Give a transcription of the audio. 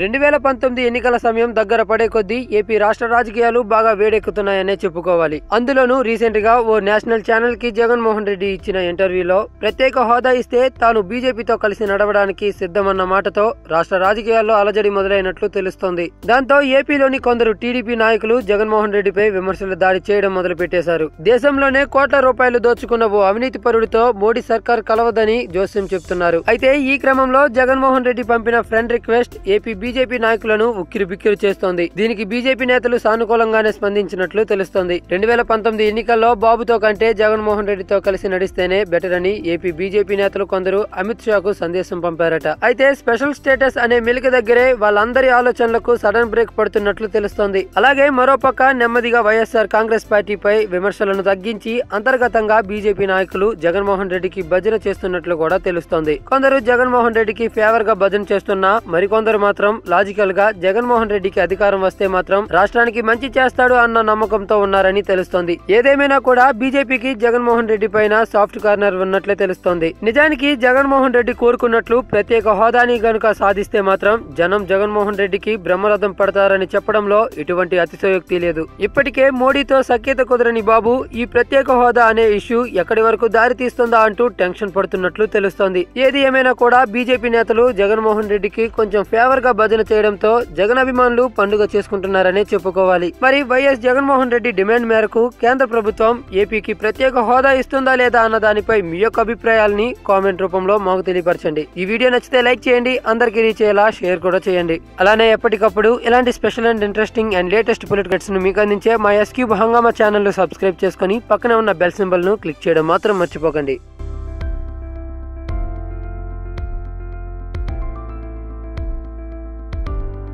రెండు వేల పంతొమ్మిది ఎన్నికల సమయం దగ్గర పడే కొద్దీ ఏపీ రాష్ట్ర రాజకీయాలు బాగా వేడెక్కుతున్నాయనే చెప్పుకోవాలి. అందులోనూ రీసెంట్గా ఓ నేషనల్ ఛానల్కి జగన్మోహన్ రెడ్డి ఇచ్చిన ఇంటర్వ్యూలో ప్రత్యేక హోదా ఇస్తే తాను బీజేపీతో కలిసి నడవడానికి సిద్ధమన్న మాటతో రాష్ట్ర రాజకీయాల్లో అలజడి మొదలైనట్లు తెలుస్తోంది. దాంతో ఏపీలోని కొందరు టీడీపీ నాయకులు జగన్మోహన్ రెడ్డిపై విమర్శలు దాడి చేయడం మొదలు పెట్టేశారు దేశంలోనే కోట్ల రూపాయలు దోచుకున్న ఓ అవినీతి పరుడితో మోడీ సర్కార్ కలవదని జోస్యం చెప్తున్నారు. అయితే ఈ క్రమంలో జగన్మోహన్ రెడ్డి పంపిన ఫ్రెండ్ రిక్వెస్ట్ ఏపీ బీజేపీ నాయకులను ఉక్కిరి బిక్కిరి చేస్తోంది. దీనికి బీజేపీ నేతలు సానుకూలంగానే స్పందించినట్లు తెలుస్తోంది. రెండు వేల పంతొమ్మిది ఎన్నికల్లో బాబుతో కంటే జగన్మోహన్ రెడ్డితో కలిసి నడిస్తేనే బెటర్ అని ఏపీ బీజేపీ నేతలు కొందరు అమిత్ షాకు సందేశం పంపారట. అయితే స్పెషల్ స్టేటస్ అనే మెలిక దగ్గరే వాళ్ళందరి ఆలోచనలకు సడన్ బ్రేక్ పడుతున్నట్లు తెలుస్తోంది. అలాగే మరోపక్క నెమ్మదిగా వైఎస్ఆర్ కాంగ్రెస్ పార్టీపై విమర్శలను తగ్గించి అంతర్గతంగా బీజేపీ నాయకులు జగన్మోహన్ రెడ్డికి భజన చేస్తున్నట్లు కూడా తెలుస్తోంది. కొందరు జగన్మోహన్ రెడ్డికి ఫేవర్గా భజన చేస్తున్నా మరికొందరు మాత్రం లాజికల్గా జగన్మోహన్ రెడ్డికి అధికారం వస్తే మాత్రం రాష్ట్రానికి మంచి చేస్తాడు అన్న నమ్మకంతో ఉన్నారని తెలుస్తోంది. ఏదేమైనా కూడా బీజేపీకి జగన్మోహన్ రెడ్డి పైన సాఫ్ట్ కార్నర్ ఉన్నట్లే తెలుస్తోంది. నిజానికి జగన్మోహన్ రెడ్డి కోరుకున్నట్లు ప్రత్యేక హోదాని గనుక సాధిస్తే మాత్రం జనం జగన్మోహన్ రెడ్డికి బ్రహ్మరథం పడతారని చెప్పడంలో ఎటువంటి అతిశయోక్తి లేదు. ఇప్పటికే మోడీతో సఖ్యత కుదరని బాబు ఈ ప్రత్యేక హోదా అనే ఇష్యూ ఎక్కడి వరకు దారి తీస్తుందా అంటూ టెన్షన్ పడుతున్నట్లు తెలుస్తోంది. ఏది ఏమైనా కూడా బీజేపీ నేతలు జగన్మోహన్ రెడ్డికి కొంచెం ఫేవర్గా సాధన చేయడంతో జగన్ అభిమానులు పండుగ చేసుకుంటున్నారనే చెప్పుకోవాలి. మరి వైఎస్ జగన్మోహన్ రెడ్డి డిమాండ్ మేరకు కేంద్ర ప్రభుత్వం ఏపీకి ప్రత్యేక హోదా ఇస్తుందా లేదా అన్న దానిపై మీ యొక్క అభిప్రాయాల్ని కామెంట్ రూపంలో మాకు తెలియపరచండి. ఈ వీడియో నచ్చితే లైక్ చేయండి అందరికీ రీచ్ అయ్యేలా షేర్ కూడా చేయండి. అలానే ఎప్పటికప్పుడు ఇలాంటి special and interesting and latest పొలిటికట్స్ను మీకు అందించే మా ఎస్క్యూబ్ హంగామా ఛానల్ సబ్స్క్రైబ్ చేసుకుని పక్కనే ఉన్న బెల్ సింబల్ను క్లిక్ చేయడం మాత్రం మర్చిపోకండి.